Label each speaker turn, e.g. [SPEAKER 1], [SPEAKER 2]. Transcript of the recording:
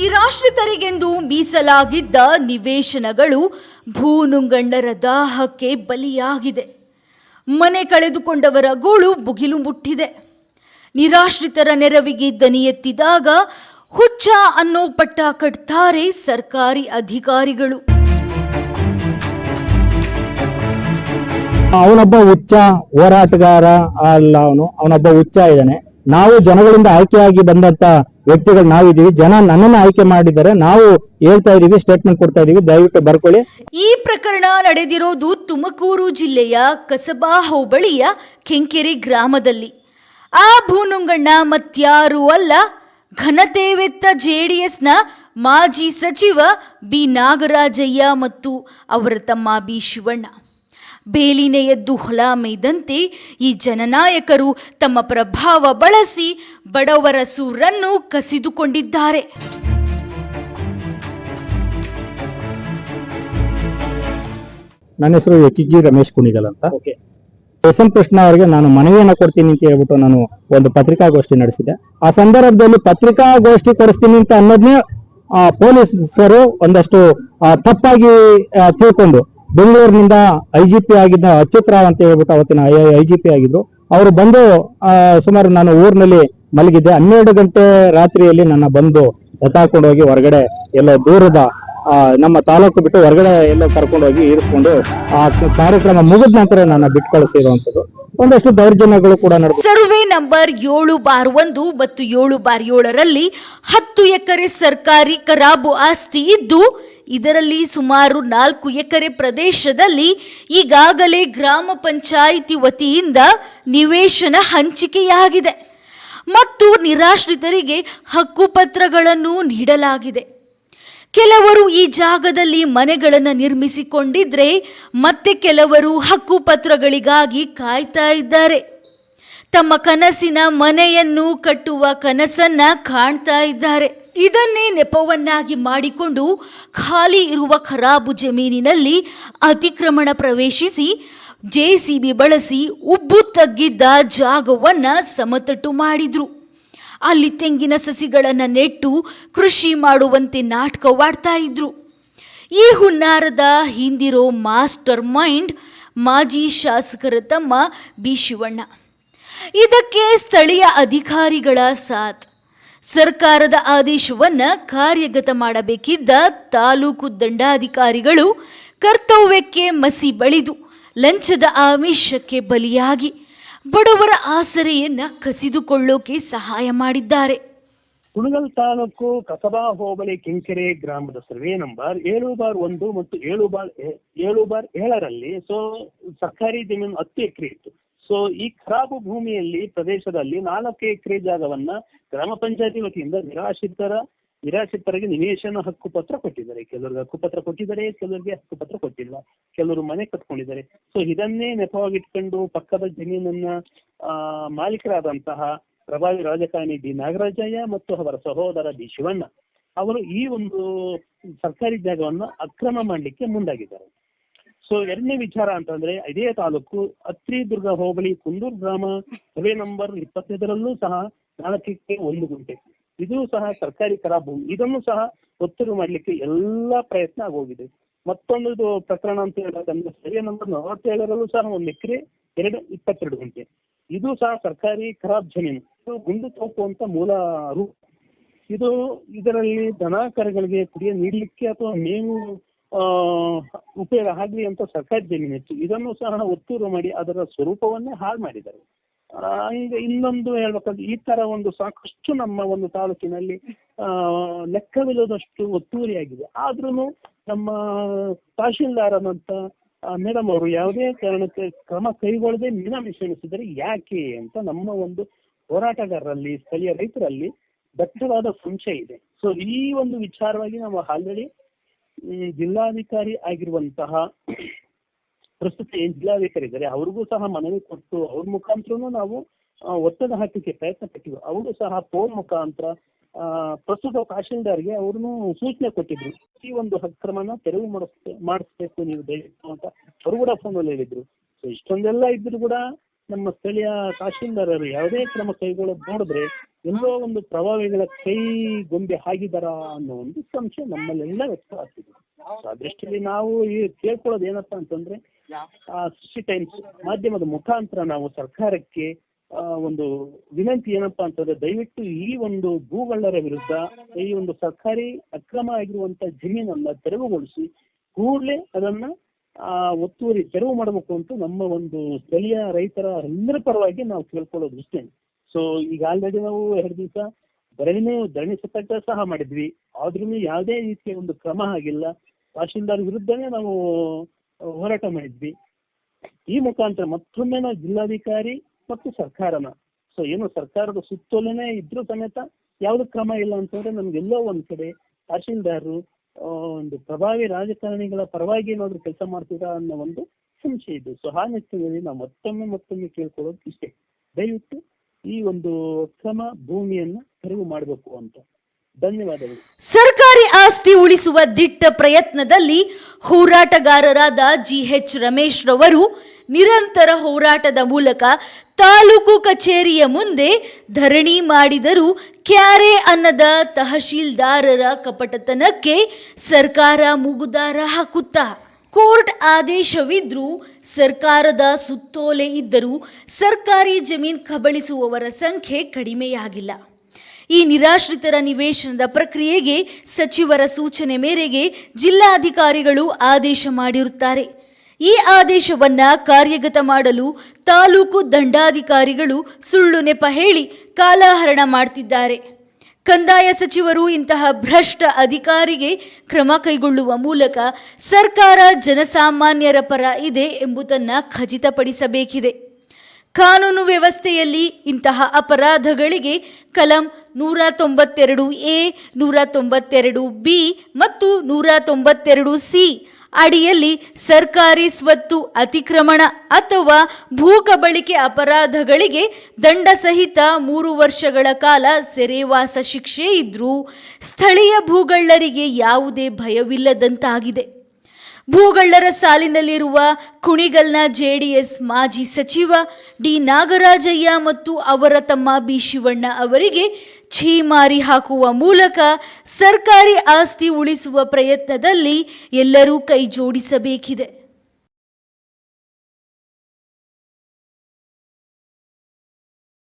[SPEAKER 1] ನಿರಾಶ್ರಿತರಿಗೆಂದು ಮೀಸಲಾಗಿದ್ದ ನಿವೇಶನಗಳು ಭೂನುಂಗಣ್ಣರ ದಾಹಕ್ಕೆ ಬಲಿಯಾಗಿದೆ. ಮನೆ ಕಳೆದುಕೊಂಡವರ ಗೋಳು ಬುಗಿಲು ಮುಟ್ಟಿದೆ. ನಿರಾಶ್ರಿತರ ನೆರವಿಗೆ ದನಿ ಎತ್ತಿದಾಗ ಹುಚ್ಚ ಅನ್ನೋ ಪಟ್ಟ ಕಟ್ತಾರೆ ಸರ್ಕಾರಿ ಅಧಿಕಾರಿಗಳು.
[SPEAKER 2] ಅವನೊಬ್ಬ ಹುಚ್ಚ, ಹೋರಾಟಗಾರ ಅಲ್ಲ ಅವನು. ಅವನೊಬ್ಬ ಹುಚ್ಚ ಇದ್ದಾನೆ. ನಾವು ಜನಗಳಿಂದ ಆಯ್ಕೆಯಾಗಿ ಬಂದಂತ ವ್ಯಕ್ತಿಗಳು ನಾವಿದ್ದೀವಿ. ಜನ ನನ್ನನ್ನು ಆಯ್ಕೆ ಮಾಡಿದ್ದಾರೆ. ನಾವು ಹೇಳ್ತಾ ಇದೀವಿ ಸ್ಟೇಟ್ಮೆಂಟ್ ಕೊಡ್ತಾ ಇದೀವಿ ದಯವಿಟ್ಟು ಬರ್ಕೊಳ್ಳಿ.
[SPEAKER 1] ಈ ಪ್ರಕರಣ ನಡೆದಿರೋದು ತುಮಕೂರು ಜಿಲ್ಲೆಯ ಕಸಬಾ ಹೋಬಳಿಯ ಕೆಂಕೆರೆ ಗ್ರಾಮದಲ್ಲಿ. ಆ ಭೂನುಂಗಣ್ಣ ಮತ್ಯಾರೂ ಅಲ್ಲ, ಘನತೆವೆತ್ತ ಜೆಡಿಎಸ್ನ ಮಾಜಿ ಸಚಿವ ಬಿ ನಾಗರಾಜಯ್ಯ ಮತ್ತು ಅವರ ತಮ್ಮ ಬಿ ಶಿವಣ್ಣ. ಬೇಲಿನೆ ಎದ್ದು ಹೊಲ ಮೇಯ್ದಂತೆ ಈ ಜನನಾಯಕರು ತಮ್ಮ ಪ್ರಭಾವ ಬಳಸಿ ಬಡವರ ಸೂರನ್ನು ಕಸಿದುಕೊಂಡಿದ್ದಾರೆ.
[SPEAKER 2] ನನ್ನ ಹೆಸರು ಎಚ್ ಜಿ ರಮೇಶ್ ಕುಣಿಗಲ್ ಅಂತ. ಎಸ್ ಎಂ ಕೃಷ್ಣ ಅವರಿಗೆ ನಾನು ಮನವಿಯನ್ನು ಕೊಡ್ತೀನಿ ಅಂತ ಹೇಳ್ಬಿಟ್ಟು ನಾನು ಒಂದು ಪತ್ರಿಕಾಗೋಷ್ಠಿ ನಡೆಸಿದೆ. ಆ ಸಂದರ್ಭದಲ್ಲಿ ಪತ್ರಿಕಾಗೋಷ್ಠಿ ಕೊಡಿಸ್ತೀನಿ ಅಂತ ಅನ್ನೋದನ್ನೇ ಆ, ಪೊಲೀಸರು ಒಂದಷ್ಟು ತಪ್ಪಾಗಿ ತಿಳ್ಕೊಂಡು ಬೆಂಗಳೂರಿನಿಂದ ಐ ಜಿ ಪಿ ಆಗಿದ್ದ ಅಚ್ಯುತ್ ರಾವ್ ಅಂತ ಹೇಳ್ಬಿಟ್ಟು ಅವತ್ತಿನ ಐ ಜಿ ಪಿ ಆಗಿದ್ರು. ಅವರು ಬಂದು ಸುಮಾರು ನಾನು ಊರಿನಲ್ಲಿ ಮಲಗಿದ್ದೆ. ಹನ್ನೆರಡು ಗಂಟೆ ರಾತ್ರಿಯಲ್ಲಿ ನನ್ನ ಬಂದು ಎತ್ತಾಕೊಂಡು ಹೋಗಿ ಹೊರಗಡೆ ಎಲ್ಲೋ ದೂರದ ನಮ್ಮ ತಾಲೂಕು ಬಿಟ್ಟು ಹೊರಗಡೆ ಎಲ್ಲ ಕರ್ಕೊಂಡು ಹೋಗಿ ಇರಿಸ್ಕೊಂಡು, ಆ ಕಾರ್ಯಕ್ರಮ ಮುಗಿದ ನಂತರ ನನ್ನ ಬಿಟ್ಟು ಕಳಿಸಿರುವಂತದ್ದು ಒಂದಷ್ಟು ದೌರ್ಜನ್ಯಗಳು ಕೂಡ
[SPEAKER 1] ಸರ್ವೆ ನಂಬರ್ ಏಳು ಬಾರ್ ಒಂದು ಮತ್ತು ಏಳು ಬಾರ್ ಏಳರಲ್ಲಿ ಹತ್ತು ಎಕರೆ ಸರ್ಕಾರಿ ಕರಾಬು ಆಸ್ತಿ ಇದ್ದು ಇದರಲ್ಲಿ ಸುಮಾರು ನಾಲ್ಕು ಎಕರೆ ಪ್ರದೇಶದಲ್ಲಿ ಈಗಾಗಲೇ ಗ್ರಾಮ ಪಂಚಾಯಿತಿ ವತಿಯಿಂದ ನಿವೇಶನ ಹಂಚಿಕೆಯಾಗಿದೆ ಮತ್ತು ನಿರಾಶ್ರಿತರಿಗೆ ಹಕ್ಕುಪತ್ರಗಳನ್ನು ನೀಡಲಾಗಿದೆ. ಕೆಲವರು ಈ ಜಾಗದಲ್ಲಿ ಮನೆಗಳನ್ನು ನಿರ್ಮಿಸಿಕೊಂಡಿದ್ರೆ ಮತ್ತೆ ಕೆಲವರು ಹಕ್ಕುಪತ್ರಗಳಿಗಾಗಿ ಕಾಯ್ತಾ ಇದ್ದಾರೆ. ತಮ್ಮ ಕನಸಿನ ಮನೆಯನ್ನು ಕಟ್ಟುವ ಕನಸನ್ನ ಕಾಣ್ತಾ ಇದ್ದಾರೆ. ಇದನ್ನೇ ನೆಪವನ್ನಾಗಿ ಮಾಡಿಕೊಂಡು ಖಾಲಿ ಇರುವ ಖರಾಬು ಜಮೀನಿನಲ್ಲಿ ಅತಿಕ್ರಮಣ ಪ್ರವೇಶಿಸಿ ಜೆಸಿಬಿ ಬಳಸಿ ಉಬ್ಬು ತಗ್ಗಿದ್ದ ಜಾಗವನ್ನ ಸಮತಟ್ಟು ಮಾಡಿದ್ರು. ಅಲ್ಲಿ ತೆಂಗಿನ ಸಸಿಗಳನ್ನು ನೆಟ್ಟು ಕೃಷಿ ಮಾಡುವಂತೆ ನಾಟಕವಾಡ್ತಾ ಇದ್ರು. ಈ ಹುನ್ನಾರದ ಹಿಂದಿರೋ ಮಾಸ್ಟರ್ ಮೈಂಡ್ ಮಾಜಿ ಶಾಸಕರ ತಮ್ಮ ಬಿ ಶಿವಣ್ಣ. ಇದಕ್ಕೆ ಸ್ಥಳೀಯ ಅಧಿಕಾರಿಗಳ ಸಾಥ್. ಸರ್ಕಾರದ ಆದೇಶವನ್ನ ಕಾರ್ಯಗತ ಮಾಡಬೇಕಿದ್ದ ತಾಲೂಕು ದಂಡಾಧಿಕಾರಿಗಳು ಕರ್ತವ್ಯಕ್ಕೆ ಮಸಿ ಬಳಿದು ಲಂಚದ ಆಮಿಷಕ್ಕೆ ಬಲಿಯಾಗಿ ಬಡವರ ಆಸರೆಯನ್ನ ಕಸಿದುಕೊಳ್ಳೋಕೆ ಸಹಾಯ ಮಾಡಿದ್ದಾರೆ.
[SPEAKER 3] ಕುಣಗಲ್ ತಾಲೂಕು ಕಸಬಾ ಹೋಬಳಿ ಕೆಂಕೆರೆ ಗ್ರಾಮದ ಸರ್ವೆ ನಂಬರ್ ಏಳು ಬಾರ್ ಒಂದು ಮತ್ತು ಏಳು ಬಾರ್ ಏಳು ಬಾರ್ ಏಳರಲ್ಲಿ ಸೊ ಸರ್ಕಾರಿ ಜಮೀನು ಹತ್ತು ಎಕರೆ ಇತ್ತು. ಸೊ ಈ ಖರಾಬು ಭೂಮಿಯಲ್ಲಿ ಪ್ರದೇಶದಲ್ಲಿ ನಾಲ್ಕು ಎಕರೆ ಜಾಗವನ್ನ ಗ್ರಾಮ ಪಂಚಾಯತಿ ವತಿಯಿಂದ ನಿರಾಶ್ರಿತರ ನಿರಾಶ್ರಿತರಿಗೆ ನಿವೇಶನ ಹಕ್ಕು ಪತ್ರ ಕೊಟ್ಟಿದ್ದಾರೆ. ಕೆಲವರಿಗೆ ಹಕ್ಕುಪತ್ರ ಕೊಟ್ಟಿದ್ದಾರೆ ಕೆಲವರಿಗೆ ಹಕ್ಕು ಪತ್ರ ಕೊಟ್ಟಿಲ್ಲ. ಕೆಲವರು ಮನೆ ಕಟ್ಕೊಂಡಿದ್ದಾರೆ. ಸೊ ಇದನ್ನೇ ನೆಪವಾಗಿಟ್ಕೊಂಡು ಪಕ್ಕದ ಜಮೀನನ್ನ ಆ, ಮಾಲೀಕರಾದಂತಹ ಪ್ರಭಾವಿ ರಾಜಕಾರಣಿ ಡಿ. ನಾಗರಾಜಯ್ಯ ಮತ್ತು ಅವರ ಸಹೋದರ ಡಿ. ಶಿವಣ್ಣ ಅವರು ಈ ಒಂದು ಸರ್ಕಾರಿ ಜಾಗವನ್ನ ಅಕ್ರಮ ಮಾಡಲಿಕ್ಕೆ ಮುಂದಾಗಿದ್ದಾರೆ. ಸೊ ಎರಡನೇ ವಿಚಾರ ಅಂತಂದ್ರೆ, ಇದೇ ತಾಲೂಕು ಅತ್ರಿ ದುರ್ಗ ಹೋಬಳಿ ಕುಂದೂರು ಗ್ರಾಮ ಸರ್ವೆ ನಂಬರ್ ಇಪ್ಪತ್ತೈದರಲ್ಲೂ ಸಹ ನಾಲ್ಕಕ್ಕೆ ಒಂದು ಗುಂಟೆ. ಇದು ಸಹ ಸರ್ಕಾರಿ ಕರ ಭೂಮಿ ಇದನ್ನು ಸಹ ಒತ್ತುರು ಮಾಡಲಿಕ್ಕೆ ಎಲ್ಲಾ ಪ್ರಯತ್ನ ಆಗೋಗಿದೆ. ಮತ್ತೊಂದು ಪ್ರಕರಣ ಅಂತ ಹೇಳೋದಂದ್ರೆ ಸರ್ವೆ ನಂಬರ್ ನಲವತ್ತೇಳರಲ್ಲೂ ಸಹ ಒಂದು ಎಕರೆ, ಎರಡು ಇಪ್ಪತ್ತೆರಡು ಗುಂಟೆ. ಇದು ಸಹ ಸರ್ಕಾರಿ ಖರಾಬ್ ಜಮೀನು ಇದು ಗುಂಡು ತೋಪು ಅಂತ ಮೂಲ ರೂಪ. ಇದು ಇದರಲ್ಲಿ ದನ ಕರುಗಳಿಗೆ ಕುಡಿಯ ನೀಡಲಿಕ್ಕೆ ಅಥವಾ ಮೇವು ಉಪಯೋಗ ಆಗ್ಲಿ ಅಂತ ಸರ್ಕಾರಿ ಜಮೀನು ಇತ್ತು ಇದನ್ನು ಸಹ ಒತ್ತೂರು ಮಾಡಿ ಅದರ ಸ್ವರೂಪವನ್ನೇ ಹಾಳು ಮಾಡಿದ್ದಾರೆ. ಆ, ಈಗ ಇನ್ನೊಂದು ಹೇಳ್ಬೇಕಂದ್ರೆ ಈ ತರ ಒಂದು ಸಾಕಷ್ಟು ನಮ್ಮ ಒಂದು ತಾಲೂಕಿನಲ್ಲಿ ಆ, ಲೆಕ್ಕವಿಲ್ಲದಷ್ಟು ಒತ್ತುವರಿಯಾಗಿದೆ. ಆದ್ರೂ ನಮ್ಮ ತಹಶೀಲ್ದಾರನಂತ ಮೇಡಮ್ ಅವರು ಯಾವುದೇ ಕಾರಣಕ್ಕೆ ಕ್ರಮ ಕೈಗೊಳ್ಳದೆ ನಿರಾಮಿಷಣಿಸಿದರೆ ಯಾಕೆ ಅಂತ ನಮ್ಮ ಒಂದು ಹೋರಾಟಗಾರರಲ್ಲಿ ಸ್ಥಳೀಯ ರೈತರಲ್ಲಿ ದಟ್ಟವಾದ ಸಂಶಯ ಇದೆ. ಸೊ ಈ ಒಂದು ವಿಚಾರವಾಗಿ ನಾವು ಆಲ್ರೆಡಿ ಜಿಲ್ಲಾಧಿಕಾರಿ ಆಗಿರುವಂತಹ ಪ್ರಸ್ತುತ ಏನ್ ಜಿಲ್ಲಾಧಿಕಾರಿ ಇದ್ದಾರೆ ಅವ್ರಿಗೂ ಸಹ ಮನವಿ ಕೊಟ್ಟು ಅವ್ರ ಮುಖಾಂತರನು ನಾವು ಒತ್ತಡ ಹಾಕಲಿಕ್ಕೆ ಪ್ರಯತ್ನ ಪಟ್ಟಿದ್ವಿ. ಅವರು ಸಹ ಫೋನ್ ಮುಖಾಂತರ ಪ್ರಸ್ತುತ ತಹಶೀಲ್ದಾರ್ಗೆ ಅವ್ರನ್ನು ಸೂಚನೆ ಕೊಟ್ಟಿದ್ರು. ಈ ಒಂದು ಅಕ್ರಮನ ತೆರವು ಮಾಡಿಸ್ ಮಾಡಿಸ್ಬೇಕು ನೀವು ದಯವಿಟ್ಟು ಅಂತ ಅವರು ಕೂಡ ಫೋನಲ್ಲಿ ಹೇಳಿದ್ರು. ಸೊ ಇಷ್ಟೊಂದೆಲ್ಲ ಇದ್ರು ಕೂಡ ನಮ್ಮ ಸ್ಥಳೀಯ ತಹಶೀಲ್ದಾರರು ಯಾವುದೇ ಕ್ರಮ ಕೈಗೊಳ್ಳೋದು ನೋಡಿದ್ರೆ ಎಲ್ಲೋ ಒಂದು ಪ್ರಭಾವಿಗಳ ಕೈ ಗೊಂಬೆ ಹಾಗಿದಾರ ಅನ್ನೋ ಒಂದು ಸಂಶಯ ನಮ್ಮಲ್ಲೆಲ್ಲ ವ್ಯಕ್ತ ಆಗ್ತಿದೆ. So, ಆ ದೃಷ್ಟಿಯಲ್ಲಿ ನಾವು ಈ ಕೇಳ್ಕೊಳ್ಳೋದು ಏನಪ್ಪಾ ಅಂತಂದ್ರೆ, ಆ ಸೃಷ್ಟಿ ಟೈಮ್ಸ್ ಮಾಧ್ಯಮದ ಮುಖಾಂತರ ನಾವು ಸರ್ಕಾರಕ್ಕೆ ಒಂದು ವಿನಂತಿ ಏನಪ್ಪಾ ಅಂತಂದ್ರೆ, ದಯವಿಟ್ಟು ಈ ಒಂದು ಭೂಗಳ್ಳರ ವಿರುದ್ಧ, ಈ ಒಂದು ಸರ್ಕಾರಿ ಅಕ್ರಮ ಆಗಿರುವಂತ ಜಮೀನನ್ನ ತೆರವುಗೊಳಿಸಿ, ಕೂಡಲೇ ಅದನ್ನ, ಆ, ಒತ್ತುವರಿ ತೆರವು ಮಾಡಬೇಕು ಅಂತ ನಮ್ಮ ಒಂದು ಸ್ಥಳೀಯ ರೈತರ ಎಲ್ಲರ ಪರವಾಗಿ ನಾವು ಕೇಳ್ಕೊಳ್ಳೋದು ಇಷ್ಟೇ ಸೊ ಈಗ ಆಲ್ರೆಡಿ ನಾವು ಎರಡು ದಿವಸ ಧರಣಿ ಧರಣಿ ಸತ್ಯಾಗ್ರಹ ಸಹ ಮಾಡಿದ್ವಿ. ಆದ್ರೂ ಯಾವುದೇ ರೀತಿಯ ಒಂದು ಕ್ರಮ ಆಗಿಲ್ಲ. ತಹಶೀಲ್ದಾರ್ ವಿರುದ್ಧನೇ ನಾವು ಹೋರಾಟ ಮಾಡಿದ್ವಿ. ಈ ಮುಖಾಂತರ ಮತ್ತೊಮ್ಮೆ ನಾವು ಜಿಲ್ಲಾಧಿಕಾರಿ ಮತ್ತು ಸರ್ಕಾರನ, ಸೊ, ಏನು ಸರ್ಕಾರದ ಸುತ್ತೋಲನೆ ಇದ್ರೂ ಸಮೇತ ಯಾವ್ದು ಕ್ರಮ ಇಲ್ಲ ಅಂತಂದ್ರೆ ನಮ್ಗೆಲ್ಲೋ ಒಂದ್ ಕಡೆ ತಹಶೀಲ್ದಾರರು ಒಂದು ಪ್ರಭಾವಿ ರಾಜಕಾರಣಿಗಳ ಪರವಾಗಿ ಏನಾದ್ರು ಕೆಲಸ ಮಾಡ್ತೀರಾ ಅನ್ನೋ ಒಂದು ಸಂಶಯ ಇದೆ. ಸೊ ಆ ನಿಟ್ಟಿನಲ್ಲಿ ನಾವು ಮತ್ತೊಮ್ಮೆ ಮತ್ತೊಮ್ಮೆ ಕೇಳ್ಕೊಳ್ಳೋದು ಇಷ್ಟೇ. ದಯವಿಟ್ಟು ಈ ಒಂದು ಸಮ ಭೂಮಿಯನ್ನ ತೆರವು ಮಾಡಬೇಕು ಅಂತ. ಧನ್ಯವಾದಗಳು.
[SPEAKER 1] ಸರ್ಕಾರಿ ಆಸ್ತಿ ಉಳಿಸುವ ದಿಟ್ಟ ಪ್ರಯತ್ನದಲ್ಲಿ ಹೋರಾಟಗಾರರಾದ ಜಿಎಚ್ ರಮೇಶ್ ರವರು ನಿರಂತರ ಹೋರಾಟದ ಮೂಲಕ ತಾಲೂಕು ಕಚೇರಿಯ ಮುಂದೆ ಧರಣಿ ಮಾಡಿದರೂ ಕ್ಯಾರೆ ಅನ್ನದ ತಹಶೀಲ್ದಾರರ ಕಪಟತನಕ್ಕೆ ಸರ್ಕಾರ ಮುಗುದಾರ ಹಾಕುತ್ತಾ ಕೋರ್ಟ್ ಆದೇಶವಿದ್ದರೂ ಸರ್ಕಾರದ ಸುತ್ತೋಲೆ ಇದ್ದರೂ ಸರ್ಕಾರಿ ಜಮೀನ್ ಕಬಳಿಸುವವರ ಸಂಖ್ಯೆ ಕಡಿಮೆಯಾಗಿಲ್ಲ. ಈ ನಿರಾಶ್ರಿತರ ನಿವೇಶನದ ಪ್ರಕ್ರಿಯೆಗೆ ಸಚಿವರ ಸೂಚನೆ ಮೇರೆಗೆ ಜಿಲ್ಲಾಧಿಕಾರಿಗಳು ಆದೇಶ ಮಾಡಿರುತ್ತಾರೆ. ಈ ಆದೇಶವನ್ನ ಕಾರ್ಯಗತ ಮಾಡಲು ತಾಲೂಕು ದಂಡಾಧಿಕಾರಿಗಳು ಸುಳ್ಳು ನೆಪ ಹೇಳಿ ಕಾಲಹರಣ ಮಾಡ್ತಿದ್ದಾರೆ. ಕಂದಾಯ ಸಚಿವರು ಇಂತಹ ಭ್ರಷ್ಟ ಅಧಿಕಾರಿಗೆ ಕ್ರಮ ಕೈಗೊಳ್ಳುವ ಮೂಲಕ ಸರ್ಕಾರ ಜನಸಾಮಾನ್ಯರ ಪರ ಇದೆ ಎಂಬುದನ್ನು ಖಚಿತಪಡಿಸಬೇಕಿದೆ. ಕಾನೂನು ವ್ಯವಸ್ಥೆಯಲ್ಲಿ ಇಂತಹ ಅಪರಾಧಗಳಿಗೆ ಕಲಂ ನೂರ ತೊಂಬತ್ತೆರಡು ಎ, ನೂರ ತೊಂಬತ್ತೆರಡು ಬಿ ಮತ್ತು ನೂರ ತೊಂಬತ್ತೆರಡು ಸಿ ಅಡಿಯಲ್ಲಿ ಸರ್ಕಾರಿ ಸ್ವತ್ತು ಅತಿಕ್ರಮಣ ಅಥವಾ ಭೂಕಬಳಿಕೆ ಅಪರಾಧಗಳಿಗೆ ದಂಡ ಸಹಿತ ಮೂರು ವರ್ಷಗಳ ಕಾಲ ಸೆರೆವಾಸ ಶಿಕ್ಷೆ ಇದ್ರೂ ಸ್ಥಳೀಯ ಭೂಗಳ್ಳರಿಗೆ ಯಾವುದೇ ಭಯವಿಲ್ಲದಂತಾಗಿದೆ. ಭೂಗಳ್ಳರ ಸಾಲಿನಲ್ಲಿರುವ ಕುಣಿಗಲ್ನ ಜೆಡಿಎಸ್ ಮಾಜಿ ಸಚಿವ ಡಿ ನಾಗರಾಜಯ್ಯ ಮತ್ತು ಅವರ ತಮ್ಮ ಬಿ ಶಿವಣ್ಣ ಅವರಿಗೆ ಛೀಮಾರಿ ಹಾಕುವ ಮೂಲಕ ಸರ್ಕಾರಿ ಆಸ್ತಿ ಉಳಿಸುವ ಪ್ರಯತ್ನದಲ್ಲಿ ಎಲ್ಲರೂ ಕೈ ಜೋಡಿಸಬೇಕಿದೆ